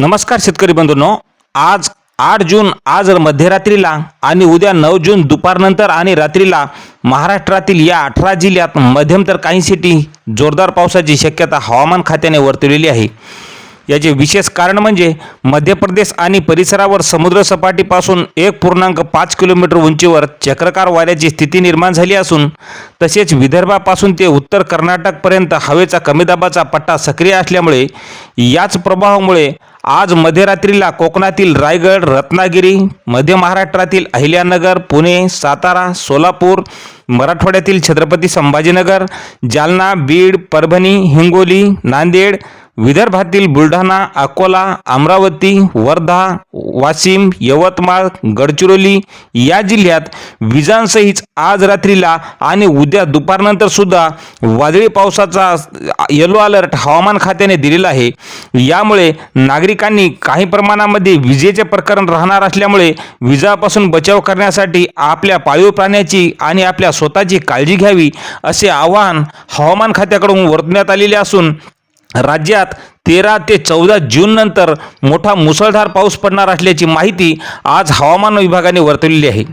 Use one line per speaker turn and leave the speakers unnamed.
नमस्कार शेतकरी बंधूंनो. आज आठ जून आज मध्यरात्रीला आणि उद्या नऊ जून दुपारनंतर आणि रात्रीला महाराष्ट्रातील या अठरा जिल्ह्यात मध्यम तर काही सिटी जोरदार पावसाची शक्यता हवामान खात्याने वर्तवलेली आहे. याचे विशेष कारण म्हणजे मध्य प्रदेश आणि परिसरावर समुद्रसपाटीपासून एक पूर्णांक पाच किलोमीटर उंचीवर चक्रकार वाऱ्याची स्थिती निर्माण झाली असून तसेच विदर्भापासून ते उत्तर कर्नाटकपर्यंत हवेचा कमी दाबाचा पट्टा सक्रिय असल्यामुळे याच प्रभावामुळे आज मध्यरात्रीला कोकणातील रायगड रत्नागिरी मध्य महाराष्ट्रातील अहिल्यानगर पुणे सातारा सोलापूर मराठवाड्यातील छत्रपती संभाजीनगर जालना बीड परभणी हिंगोली नांदेड विदर्भातील बुलढाणा अकोला अमरावती वर्धा वाशिम यवतमाळ गडचिरोली या जिल्ह्यात विजांसहित आज रात्रीला आणि उद्या दुपारनंतर सुद्धा वादळी पावसाचा येलो अलर्ट हवामान खात्याने दिलेला आहे. यामुळे नागरिकांनी काही प्रमाणामध्ये विजेचे प्रकरण राहणार असल्यामुळे विजापासून बचाव करण्यासाठी आपल्या पाळीव प्राण्याची आणि आपल्या स्वतःची काळजी घ्यावी असे आवाहन हवामान खात्याकडून वर्तवण्यात आलेले असून राज्यात तेरा ते चौदा जूननंतर मोठा मुसळधार पाऊस पडणार असल्याची माहिती आज हवामान विभागाने वर्तवलेली आहे.